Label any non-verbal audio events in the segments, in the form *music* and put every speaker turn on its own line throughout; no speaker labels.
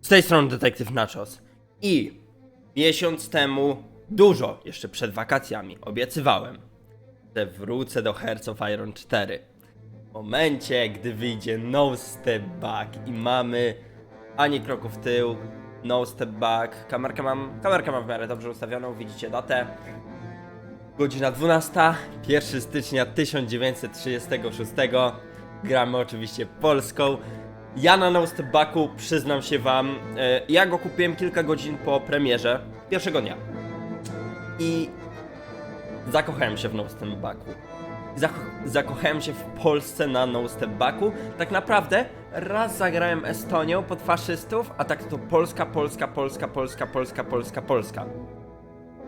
Z tej strony Detektyw Nachos. I miesiąc temu, dużo jeszcze przed wakacjami, obiecywałem, że wrócę do Hearts of Iron 4. W momencie, gdy wyjdzie No Step Back i mamy ani kroku w tył, No Step Back, kamerkę mam, kamerkę mam w miarę dobrze ustawioną, widzicie datę. Godzina 12, 1 stycznia 1936. Gramy oczywiście polską. Ja na Step Backu, przyznam się wam, e, ja go kupiłem kilka godzin po premierze, pierwszego dnia. I zakochałem się w Step Backu. Zako- zakochałem się w Polsce na Step Backu. Tak naprawdę raz zagrałem Estonią pod faszystów, a tak to Polska, Polska, Polska, Polska, Polska, Polska, Polska.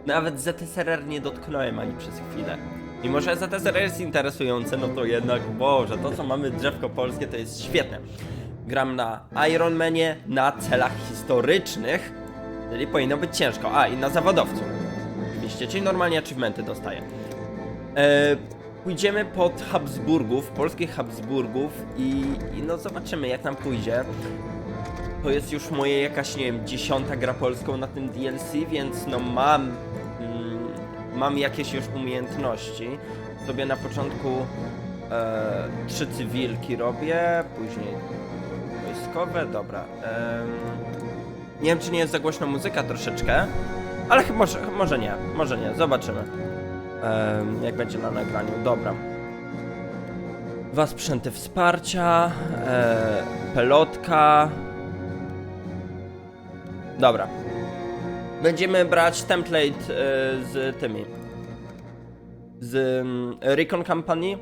Nawet ZSRR nie dotknąłem ani przez chwilę. Mimo, że ZSRR jest interesujące, no to jednak, Boże, to co mamy drzewko polskie to jest świetne. Gram na Ironmanie, na celach historycznych, czyli powinno być ciężko. A, i na zawodowcu. Oczywiście, czyli normalnie achievementy dostaję. E, pójdziemy pod Habsburgów, polskich Habsburgów i, i no zobaczymy jak nam pójdzie. To jest już moje jakaś, nie wiem, dziesiąta gra polską na tym DLC, więc no mam, mm, mam jakieś już umiejętności. Sobie na początku e, trzy cywilki robię, później wojskowe, dobra. em, nie wiem, czy nie jest za głośna muzyka troszeczkę, ale chyba może, może nie, może nie, zobaczymy. Em, jak będzie na nagraniu, dobra. Dwa sprzęty wsparcia, e, pelotka. Dobra. Będziemy brać template e, z tymi. Z mm, Recon Company.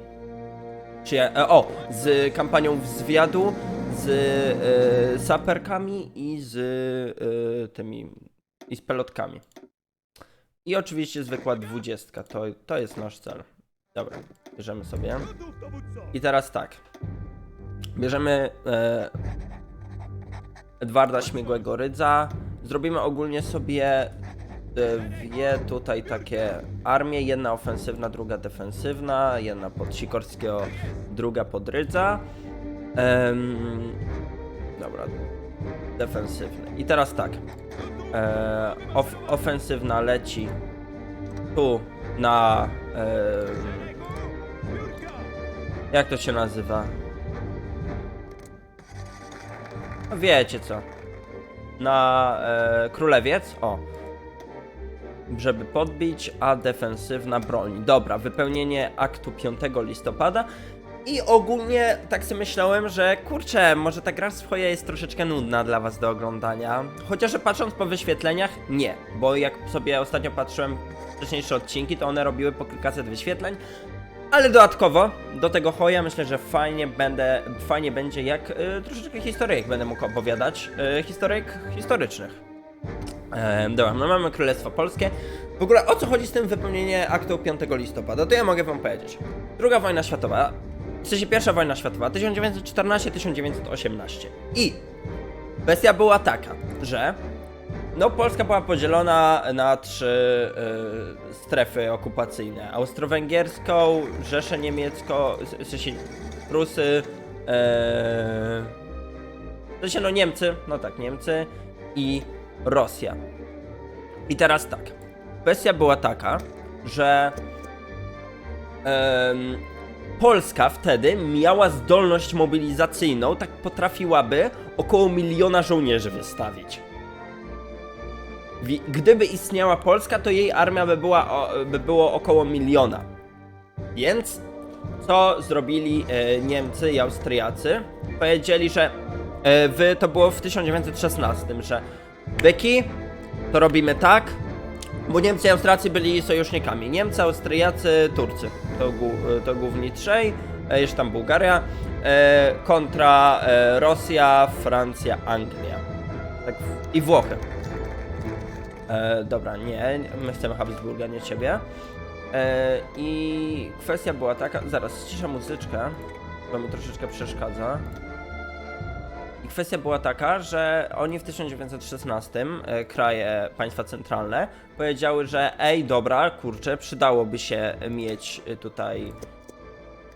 Czy ja, e, o, z kampanią w zwiadu, z e, saperkami i z e, tymi. i z pelotkami. I oczywiście zwykła dwudziestka, to, to jest nasz cel. Dobra, bierzemy sobie. I teraz tak. Bierzemy e, Edwarda Śmigłego Rydza. Zrobimy ogólnie sobie e, dwie tutaj takie armie. Jedna ofensywna, druga defensywna. Jedna pod Sikorskiego, druga pod Rydza. Em, dobra, defensywny. I teraz tak. E, of, ofensywna leci tu na. em, jak to się nazywa? No Wiecie co. Na e, królewiec. O. Żeby podbić, a defensywna broń. Dobra, wypełnienie aktu 5 listopada. I ogólnie tak sobie myślałem, że kurczę, może ta gra swoja jest troszeczkę nudna dla was do oglądania. Chociaż patrząc po wyświetleniach, nie. Bo jak sobie ostatnio patrzyłem wcześniejsze odcinki, to one robiły po kilkaset wyświetleń. Ale dodatkowo do tego hoja myślę, że fajnie będę, fajnie będzie jak y, troszeczkę historyjek będę mógł opowiadać. Y, historyjek historycznych. E, dobra, no mamy Królestwo Polskie. W ogóle o co chodzi z tym wypełnienie aktu 5 listopada? To ja mogę wam powiedzieć. Druga wojna światowa, w sensie pierwsza wojna światowa, 1914-1918. I kwestia była taka, że no, Polska była podzielona na trzy y, strefy okupacyjne. Austro-Węgierską, Rzeszę Niemiecką, w sensie Prusy, e, w sensie no Niemcy, no tak, Niemcy i Rosja. I teraz tak, kwestia była taka, że Polska wtedy miała zdolność mobilizacyjną, tak potrafiłaby około miliona żołnierzy wystawić. Wi- Gdyby istniała Polska, to jej armia by, była by było około miliona. Więc co zrobili e, Niemcy i Austriacy? Powiedzieli, że e, wy, to było w 1916, że byki, to robimy tak, bo Niemcy i Austriacy byli sojusznikami. Niemcy, Austriacy, Turcy. To, to trzej, e, jeszcze tam Bułgaria, e, kontra e, Rosja, Francja, Anglia. Tak, I Włochy. Dobra, nie, my chcemy Habsburga, nie ciebie. I kwestia była taka, zaraz ściszę muzyczkę, bo mi troszeczkę przeszkadza. I kwestia była taka, że oni w 1916, e, kraje, państwa centralne, powiedziały, że ej, dobra, kurczę, przydałoby się mieć e, tutaj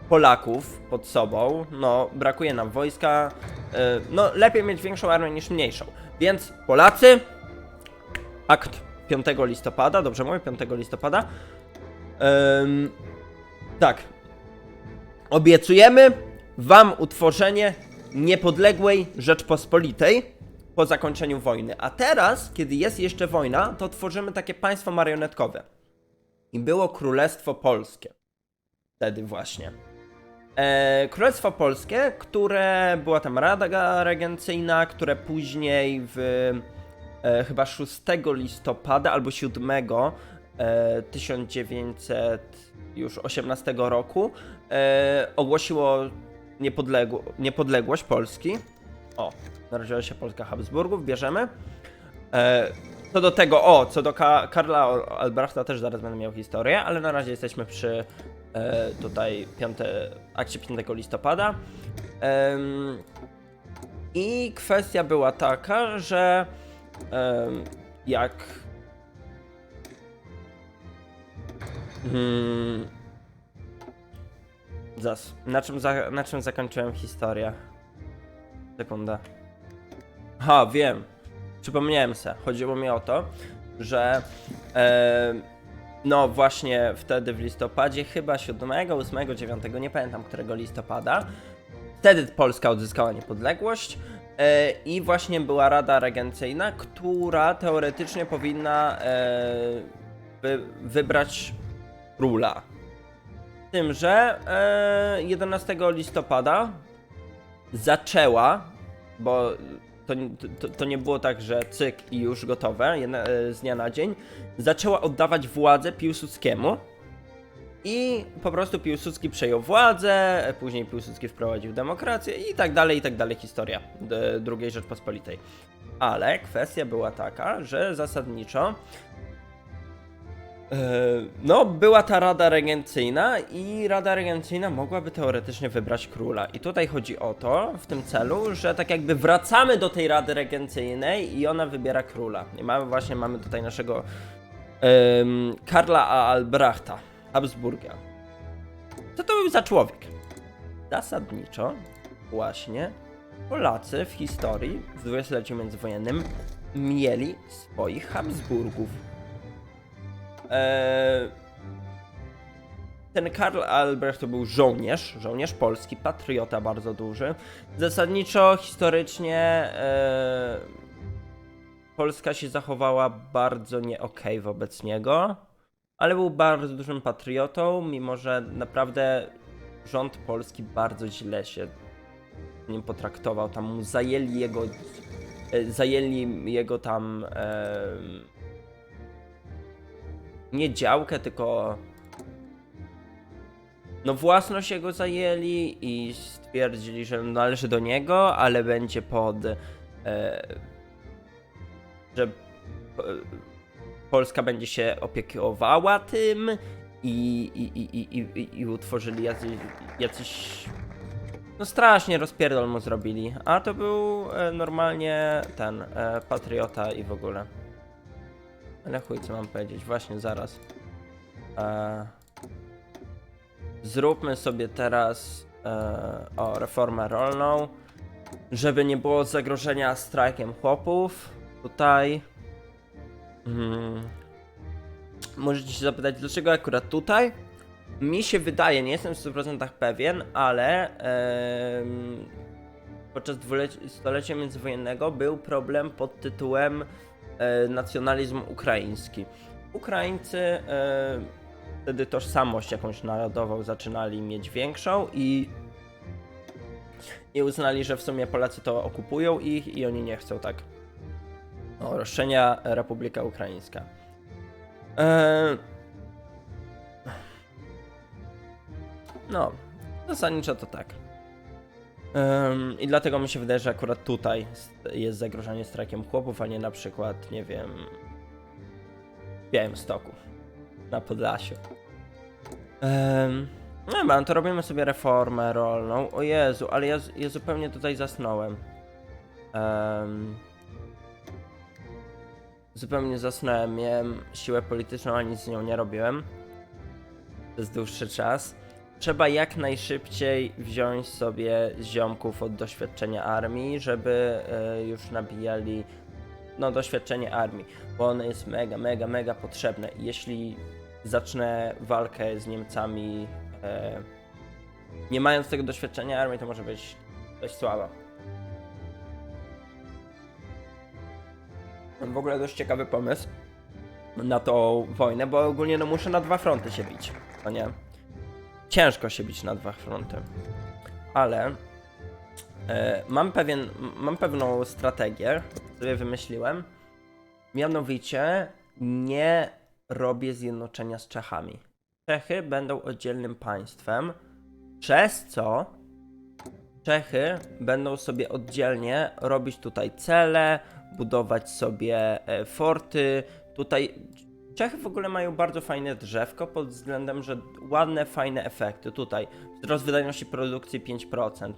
Polaków pod sobą, no brakuje nam wojska, y, no lepiej mieć większą armię niż mniejszą. Więc Polacy, akt 5 listopada, dobrze mówię, 5 listopada. Ym, tak. Obiecujemy wam utworzenie niepodległej Rzeczpospolitej po zakończeniu wojny. A teraz, kiedy jest jeszcze wojna, to tworzymy takie państwo marionetkowe. I było Królestwo Polskie. Wtedy właśnie. E, Królestwo Polskie, które była tam Rada Regencyjna, które później w e, chyba 6 listopada albo 7 e, 1900 już 18 roku e, ogłosiło niepodległo, niepodległość Polski. O, narodziła się Polska Habsburgów, bierzemy. E, co do tego, o, co do Ka Karla Albrechta też zaraz będę miał historię, ale na razie jesteśmy przy e, tutaj 5, akcie 5 listopada. Em, I kwestia była taka, że em, jak Hmm. Zas. Na czym, za, na czym zakończyłem historię? Sekunda. Ha, wiem. Przypomniałem se. Chodziło mi o to, że e, no właśnie wtedy w listopadzie, chyba 7, 8, 9, nie pamiętam którego listopada, wtedy Polska odzyskała niepodległość e, i właśnie była Rada Regencyjna, która teoretycznie powinna e, wy, wybrać króla. Tym, że e, 11 listopada zaczęła, bo to, to, to nie było tak, że cyk i już gotowe jedna, e, z dnia na dzień, zaczęła oddawać władzę Piłsudskiemu i po prostu Piłsudski przejął władzę, później Piłsudski wprowadził demokrację i tak dalej, i tak dalej historia d- II Rzeczpospolitej. Ale kwestia była taka, że zasadniczo E, No, była ta Rada Regencyjna i Rada Regencyjna mogłaby teoretycznie wybrać króla. I tutaj chodzi o to, w tym celu, że tak jakby wracamy do tej Rady Regencyjnej i ona wybiera króla. I mamy właśnie, mamy tutaj naszego em, Karla A. Albrechta, Habsburga. Co to był za człowiek? Zasadniczo właśnie Polacy w historii w dwudziestoleciu międzywojennym mieli swoich Habsburgów. Eee, ten Karl Albrecht to był żołnierz, żołnierz polski, patriota bardzo duży. Zasadniczo, historycznie eee, Polska się zachowała bardzo nie okej wobec niego, ale był bardzo dużym patriotą, mimo że naprawdę rząd polski bardzo źle się nim potraktował. Tam mu zajęli jego, e, zajęli jego tam em, nie działkę, tylko no własność jego zajęli i stwierdzili, że należy do niego, ale będzie pod e, że e, Polska będzie się opiekowała tym i, i, i, i, i, utworzyli jacyś, jacyś no strasznie rozpierdol mu zrobili, a to był e, normalnie ten e, patriota i w ogóle. Ale chuj, co mam powiedzieć? Właśnie, zaraz. E, zróbmy sobie teraz e, o reformę rolną, żeby nie było zagrożenia strajkiem chłopów. Tutaj. Mm, możecie się zapytać, dlaczego akurat tutaj? Mi się wydaje, nie jestem w 100% pewien, ale podczas dwustolecia międzywojennego był problem pod tytułem nacjonalizm ukraiński. Ukraińcy e, wtedy tożsamość jakąś narodową zaczynali mieć większą i, i uznali, że w sumie Polacy to okupują ich i oni nie chcą tak. O, roszczenia Republika Ukraińska. E, no, zasadniczo to tak. Ym, I dlatego mi się wydaje, że akurat tutaj jest zagrożenie strajkiem chłopów, a nie na przykład, nie wiem, w Białymstoku, na Podlasiu. Um, no mam, to robimy sobie reformę rolną. O Jezu, ale ja, ja zupełnie tutaj zasnąłem. Em, zupełnie zasnąłem, miałem siłę polityczną, a nic z nią nie robiłem. Przez dłuższy czas. Trzeba jak najszybciej wziąć sobie ziomków od doświadczenia armii, żeby e, już nabijali no, doświadczenie armii, bo ono jest mega, mega, mega potrzebne. Jeśli zacznę walkę z Niemcami, e, nie mając tego doświadczenia armii, to może być dość słaba. W ogóle dość ciekawy pomysł na tą wojnę, bo ogólnie no muszę na dwa fronty się bić, no nie? Ciężko się bić na dwa fronty, ale e, mam pewien, mam pewną strategię, sobie wymyśliłem, mianowicie nie robię zjednoczenia z Czechami. Czechy będą oddzielnym państwem, przez co Czechy będą sobie oddzielnie robić tutaj cele, budować sobie e, forty. Tutaj Czechy w ogóle mają bardzo fajne drzewko pod względem, że ładne, fajne efekty. Tutaj wzrost wydajności produkcji 5%.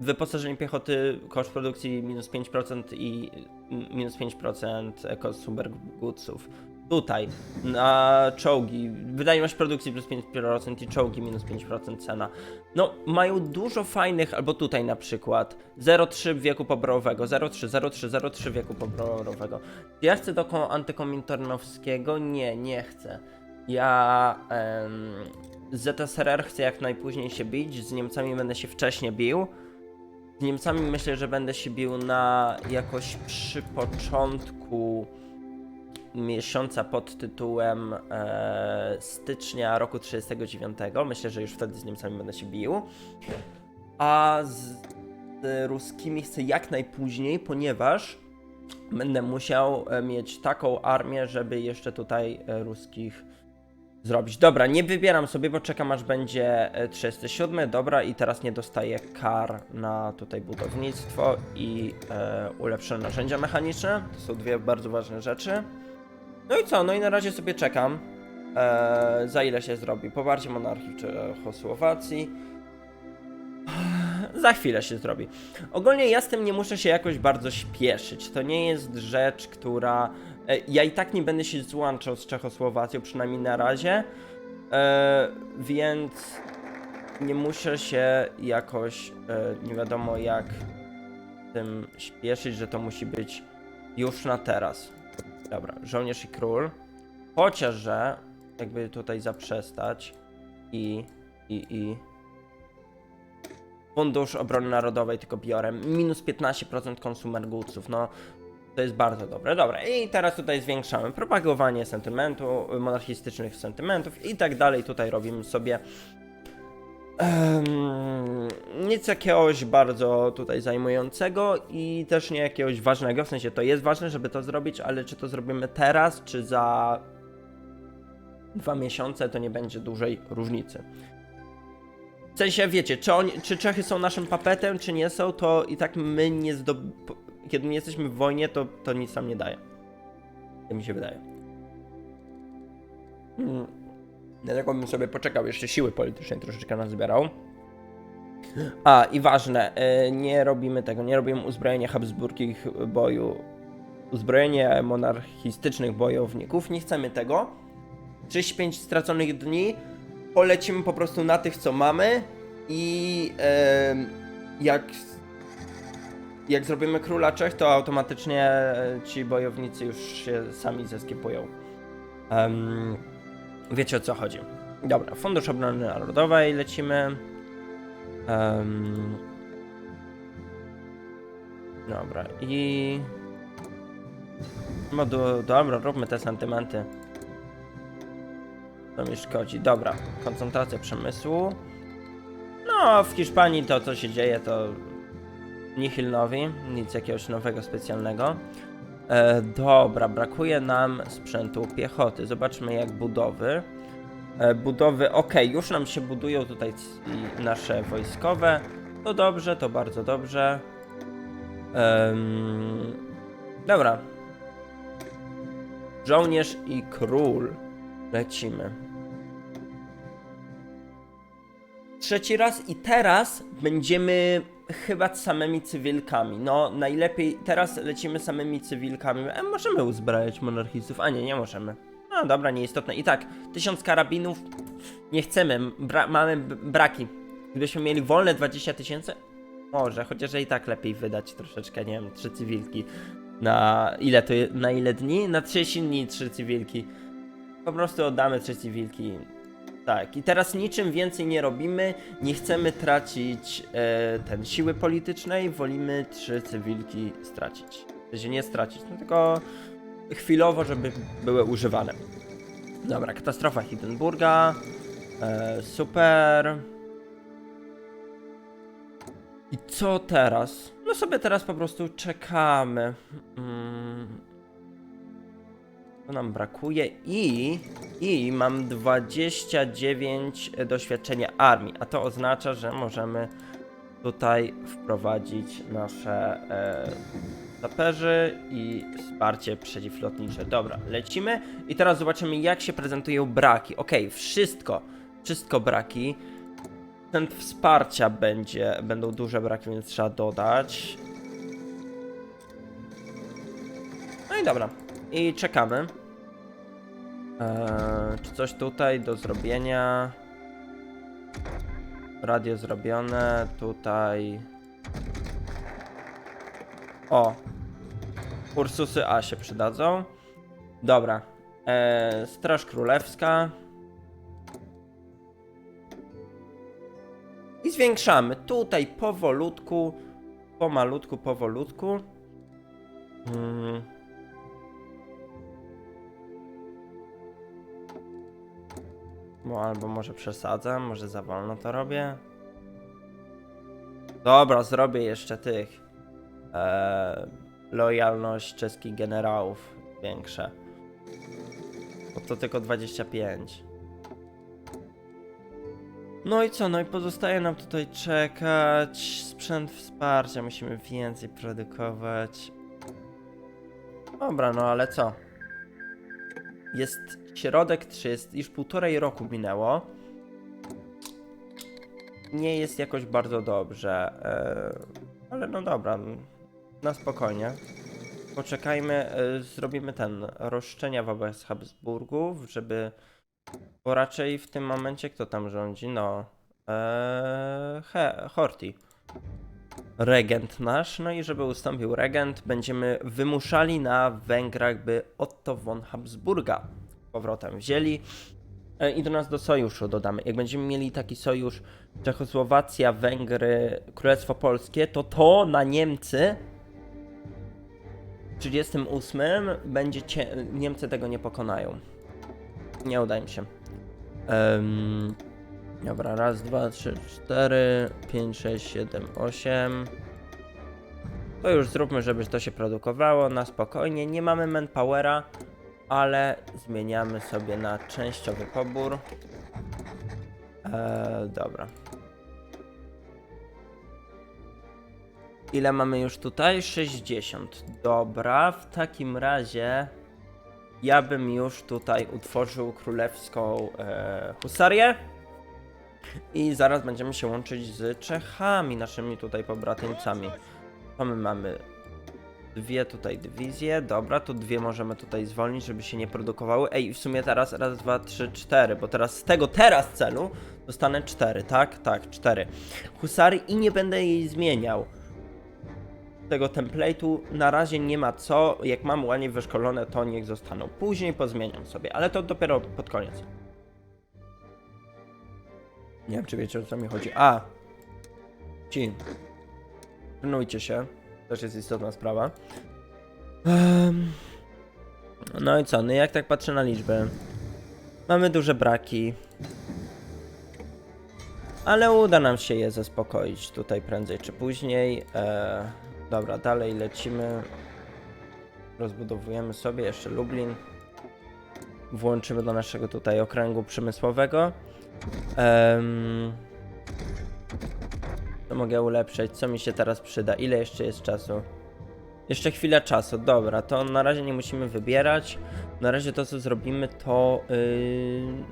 Wyposażenie piechoty, koszt produkcji minus 5% i minus 5% consumer goodsów. Tutaj na czołgi, wydajność produkcji plus 5% i czołgi minus 5% cena. No, mają dużo fajnych, albo tutaj na przykład 0,3 wieku poborowego, 0,3, 0,3, 0,3 wieku poborowego. Ja chcę do ko- antykomintornowskiego? Nie, nie chcę. Ja em, ZSRR chcę jak najpóźniej się bić, z Niemcami będę się wcześniej bił. Z Niemcami myślę, że będę się bił na jakoś przy początku miesiąca pod tytułem e, stycznia roku 39. Myślę, że już wtedy z Niemcami będę się bił. A z, z ruskimi chcę jak najpóźniej, ponieważ będę musiał e, mieć taką armię, żeby jeszcze tutaj e, ruskich zrobić. Dobra, nie wybieram sobie, bo czekam aż będzie e, 37. Dobra, i teraz nie dostaję kar na tutaj budownictwo i e, ulepszone narzędzia mechaniczne. To są dwie bardzo ważne rzeczy. No i co? No i na razie sobie czekam. E, za ile się zrobi? Poparcie monarchii Czechosłowacji. Za chwilę się zrobi. Ogólnie ja z tym nie muszę się jakoś bardzo śpieszyć. To nie jest rzecz, która. E, ja i tak nie będę się złączał z Czechosłowacją, przynajmniej na razie. E, więc nie muszę się jakoś nie wiadomo jak tym śpieszyć, że to musi być już na teraz. Dobra, żołnierz i król. Chociaż, że jakby tutaj zaprzestać i, i, i Fundusz Obrony Narodowej tylko biorę. Minus 15% consumer goodsów, no to jest bardzo dobre. Dobra, i teraz tutaj zwiększamy propagowanie sentymentu, monarchistycznych sentymentów i tak dalej. Tutaj robimy sobie nic jakiegoś bardzo tutaj zajmującego i też nie jakiegoś ważnego. W sensie to jest ważne, żeby to zrobić, ale czy to zrobimy teraz, czy za dwa miesiące, to nie będzie dużej różnicy. W sensie, wiecie, czy, czy Czechy są naszym papetem, czy nie są, to i tak my nie zdob... Kiedy nie jesteśmy w wojnie, to, to nic nam nie daje. To mi się wydaje. Hmm. Dlatego bym sobie poczekał, jeszcze siły politycznej troszeczkę nazbierał. A, i ważne, y, nie robimy tego, nie robimy uzbrojenia habsburgich boju, uzbrojenie monarchistycznych bojowników, nie chcemy tego. 35 straconych dni, polecimy po prostu na tych, co mamy i jak, jak zrobimy króla Czech, to automatycznie e, ci bojownicy już się sami zeskipują. Em, wiecie o co chodzi. Dobra, Fundusz Obrony Narodowej lecimy. Em, dobra, i... No do, dobra, róbmy te sentymenty. To mi szkodzi. Dobra, koncentracja przemysłu. No, w Hiszpanii to co się dzieje to nihil nowi, nic jakiegoś nowego specjalnego. E, dobra, brakuje nam sprzętu piechoty. Zobaczmy jak budowy. E, budowy, ok, już nam się budują tutaj nasze wojskowe. To dobrze, to bardzo dobrze. Em, dobra. Żołnierz i król. Lecimy. Trzeci raz i teraz będziemy chyba samymi cywilkami. No, najlepiej teraz lecimy samymi cywilkami. E, możemy uzbrajać monarchistów, a nie, nie możemy. No dobra, nieistotne. I tak, tysiąc karabinów Nie chcemy, bra mamy braki. Gdybyśmy mieli wolne 20 tysięcy, może, chociaż i tak lepiej wydać troszeczkę, nie wiem, trzy cywilki. Na ile to na ile dni? Na 30 dni trzy cywilki. Po prostu oddamy trzy cywilki. Tak, i teraz niczym więcej nie robimy, nie chcemy tracić e, ten siły politycznej, wolimy trzy cywilki stracić. W sensie nie stracić, no tylko chwilowo, żeby były używane. Dobra, katastrofa Hindenburga. E, super. I co teraz? No sobie teraz po prostu czekamy. Mm. To nam brakuje i i mam 29 doświadczenia armii, a to oznacza, że możemy tutaj wprowadzić nasze e, saperzy i wsparcie przeciwlotnicze. Dobra, lecimy i teraz zobaczymy jak się prezentują braki. Ok, wszystko, wszystko braki. Ten wsparcia będzie, będą duże braki, więc trzeba dodać. No i dobra, i czekamy. Eee, czy coś tutaj do zrobienia? Radio zrobione, tutaj. O! Ursusy A się przydadzą. Dobra. Eee, Straż Królewska. I zwiększamy tutaj powolutku, pomalutku, powolutku. Mm. Bo albo może przesadzam, może za wolno to robię. Dobra, zrobię jeszcze tych. Eee, lojalność czeskich generałów większe. Bo to tylko 25. No i co? No i pozostaje nam tutaj czekać. Sprzęt wsparcia musimy więcej produkować. Dobra, no ale co? Jest środek 300, już półtorej roku minęło. Nie jest jakoś bardzo dobrze, e, ale no dobra, na spokojnie. Poczekajmy, e, zrobimy ten, roszczenia wobec Habsburgów, żeby, bo raczej w tym momencie kto tam rządzi, no, e, He, Horti. Regent nasz, no i żeby ustąpił regent, będziemy wymuszali na Węgrach, by Otto von Habsburga powrotem wzięli e, i do nas do sojuszu dodamy. Jak będziemy mieli taki sojusz Czechosłowacja, Węgry, Królestwo Polskie, to to na Niemcy w 38 będzie cie... Niemcy tego nie pokonają. Nie uda im się. Em, dobra, raz, dwa, trzy, cztery, pięć, sześć, siedem, osiem. To już zróbmy, żeby to się produkowało na spokojnie. Nie mamy manpowera, ale zmieniamy sobie na częściowy pobór. Eee, dobra. Ile mamy już tutaj? 60. Dobra, w takim razie ja bym już tutaj utworzył królewską e, husarię. I zaraz będziemy się łączyć z Czechami, naszymi tutaj pobratyńcami. To my mamy dwie tutaj dywizje, dobra, to dwie możemy tutaj zwolnić, żeby się nie produkowały. Ej, w sumie teraz raz, dwa, trzy, cztery, bo teraz z tego teraz celu dostanę cztery, tak? Tak, cztery. Husary i nie będę jej zmieniał. Tego template'u na razie nie ma co, jak mam ładnie wyszkolone, to niech zostaną. Później pozmieniam sobie, ale to dopiero pod koniec. Nie wiem, czy wiecie o co mi chodzi. A! Ci. Trenujcie się. Też jest istotna sprawa. No i co? No jak tak patrzę na liczby? Mamy duże braki. Ale uda nam się je zaspokoić tutaj prędzej czy później. E, dobra, dalej lecimy. Rozbudowujemy sobie jeszcze Lublin. Włączymy do naszego tutaj okręgu przemysłowego. Em, co mogę ulepszyć? Co mi się teraz przyda? Ile jeszcze jest czasu? Jeszcze chwilę czasu, dobra, to na razie nie musimy wybierać. Na razie to co zrobimy to yy...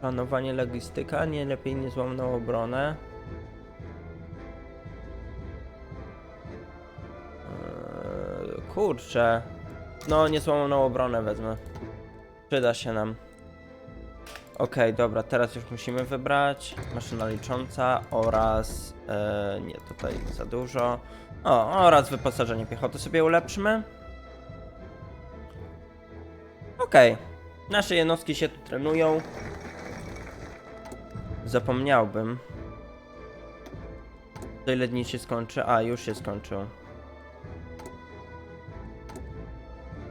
planowanie logistyka, nie lepiej niezłomną obronę. Yy, kurczę. No, niezłomną obronę wezmę. Przyda się nam. Okej, dobra, teraz już musimy wybrać maszyna licząca oraz e, nie, tutaj za dużo. O, oraz wyposażenie piechoty sobie ulepszymy. Okej, nasze jednostki się tu trenują. Zapomniałbym. To dni się skończy? A, już się skończył.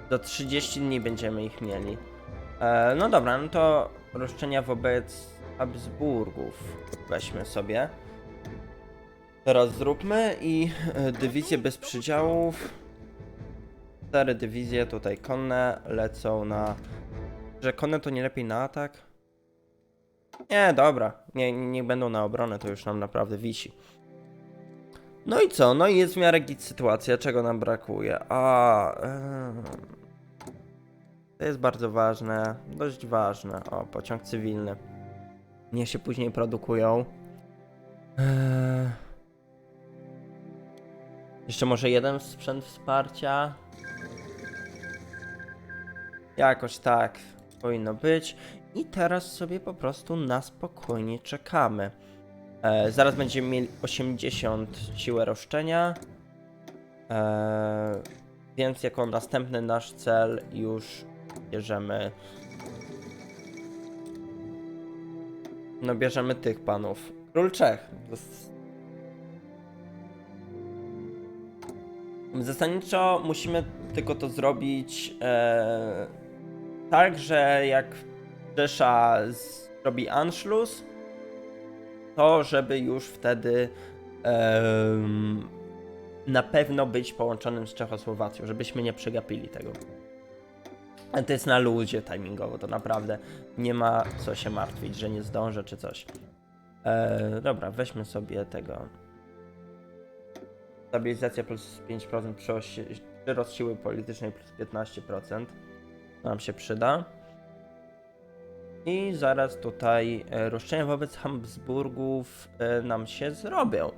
Do 30 dni będziemy ich mieli. E, no dobra, no to roszczenia wobec Habsburgów weźmy sobie. Teraz zróbmy i e, dywizje bez przydziałów. Cztery dywizje tutaj konne lecą na... Że konne to nie lepiej na atak? Nie, dobra. Nie, nie będą na obronę, to już nam naprawdę wisi. No i co? No i jest w miarę git sytuacja. Czego nam brakuje? A... em, to jest bardzo ważne, dość ważne. O, pociąg cywilny. Niech się później produkują. Eee... Jeszcze może jeden sprzęt wsparcia. Jakoś tak powinno być. I teraz sobie po prostu na spokojnie czekamy. E, zaraz będziemy mieli 80 siłę roszczenia. E, więc jako następny nasz cel już bierzemy. No bierzemy tych panów. Król Czech. Zasadniczo musimy tylko to zrobić e, tak, że jak Rzesza zrobi Anschluss, to żeby już wtedy em, na pewno być połączonym z Czechosłowacją, żebyśmy nie przegapili tego. To jest na luzie timingowo, to naprawdę nie ma co się martwić, że nie zdążę czy coś. E, dobra, weźmy sobie tego. Stabilizacja plus 5% przy osi- przyrost siły politycznej plus 15%. To nam się przyda. I zaraz tutaj e, roszczenia wobec Habsburgów e, nam się zrobią.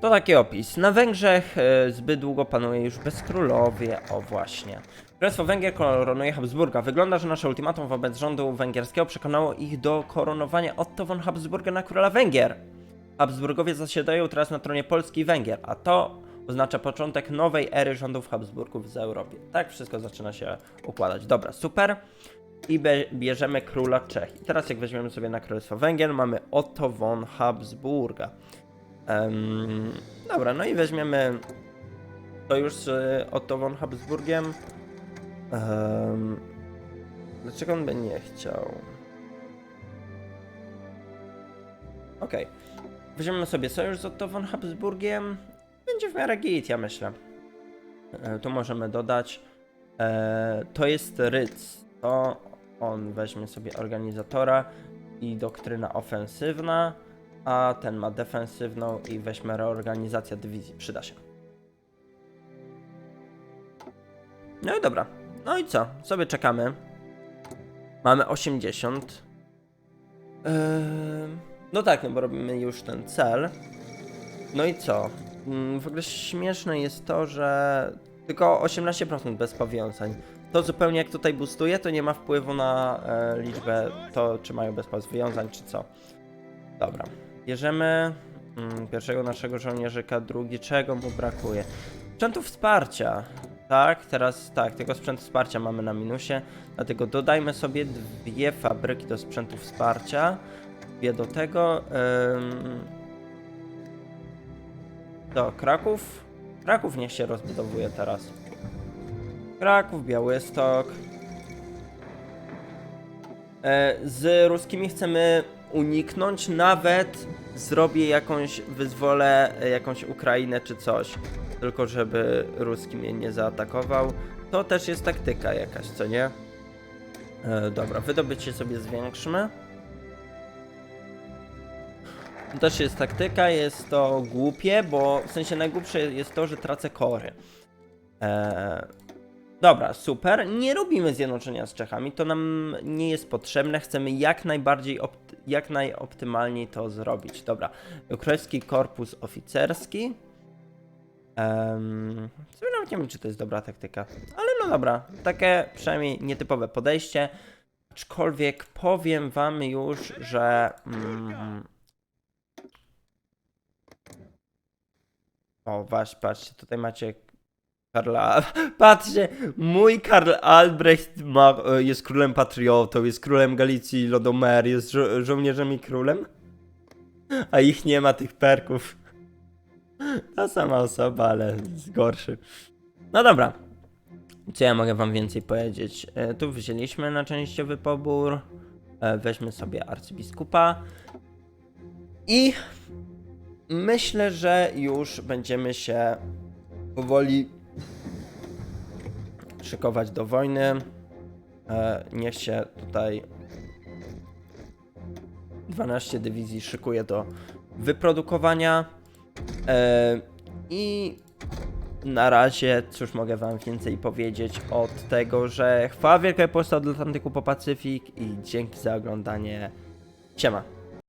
To taki opis. Na Węgrzech e, zbyt długo panuje już bezkrólowie. O właśnie. Królestwo Węgier koronuje Habsburga. Wygląda, że nasze ultimatum wobec rządu węgierskiego przekonało ich do koronowania Otto von Habsburga na króla Węgier. Habsburgowie zasiadają teraz na tronie Polski i Węgier, a to oznacza początek nowej ery rządów Habsburgów w Europie. Tak wszystko zaczyna się układać. Dobra, super. I bierzemy króla Czech. I teraz jak weźmiemy sobie na Królestwo Węgier, mamy Otto von Habsburga. Em, dobra, no i weźmiemy to już z Otto von Habsburgiem. Em, dlaczego on by nie chciał? Okej. Weźmiemy sobie sojusz z Otto von Habsburgiem. Będzie w miarę git, ja myślę. E, tu możemy dodać. E, to jest Ryc. To on weźmie sobie organizatora i doktryna ofensywna, a ten ma defensywną i weźmie reorganizacja dywizji. Przyda się. No i dobra. No i co? Sobie czekamy. Mamy 80. Eee, no tak, no bo robimy już ten cel. No i co? Mm, W ogóle śmieszne jest to, że tylko 18% bez powiązań. To zupełnie jak tutaj boostuje, to nie ma wpływu na e, liczbę to, czy mają bez powiązań, czy co. Dobra. Bierzemy mm, pierwszego naszego żołnierzyka, drugi, czego mu brakuje? Sprzętu wsparcia. Tak, teraz tak, tego sprzętu wsparcia mamy na minusie, dlatego dodajmy sobie dwie fabryki do sprzętu wsparcia. Dwie do tego. Ym... Do Kraków. Kraków niech się rozbudowuje teraz. Kraków, Białystok. E, z ruskimi chcemy uniknąć, nawet zrobię jakąś, wyzwolę e, jakąś Ukrainę czy coś, tylko żeby ruski mnie nie zaatakował. To też jest taktyka jakaś, co nie? E, dobra, wydobycie sobie zwiększmy. To też jest taktyka, jest to głupie, bo w sensie najgłupsze jest to, że tracę kory. Eee, dobra, super. Nie robimy zjednoczenia z Czechami, to nam nie jest potrzebne. Chcemy jak najbardziej, jak najoptymalniej to zrobić. Dobra, Królewski Korpus Oficerski. Um, nawet nie wiem, czy to jest dobra taktyka, ale no dobra, takie przynajmniej nietypowe podejście. Aczkolwiek powiem wam już, że. Mm, o, właśnie, patrzcie, tutaj macie Karla. *laughs* Patrzcie, mój Karl Albrecht ma, e, jest królem patriotą, jest królem Galicji Lodomer, jest żo żołnierzem i królem. A ich nie ma tych perków. Ta sama osoba, ale gorszy. No dobra. Co ja mogę wam więcej powiedzieć? E, tu wzięliśmy na częściowy pobór. E, weźmy sobie arcybiskupa. I myślę, że już będziemy się powoli szykować do wojny. E, niech się tutaj 12 dywizji szykuje do wyprodukowania. E, I na razie, cóż mogę wam więcej powiedzieć od tego, że chwała Wielkiej Polsce Atlantyku po Pacyfik i dzięki za oglądanie. Siema.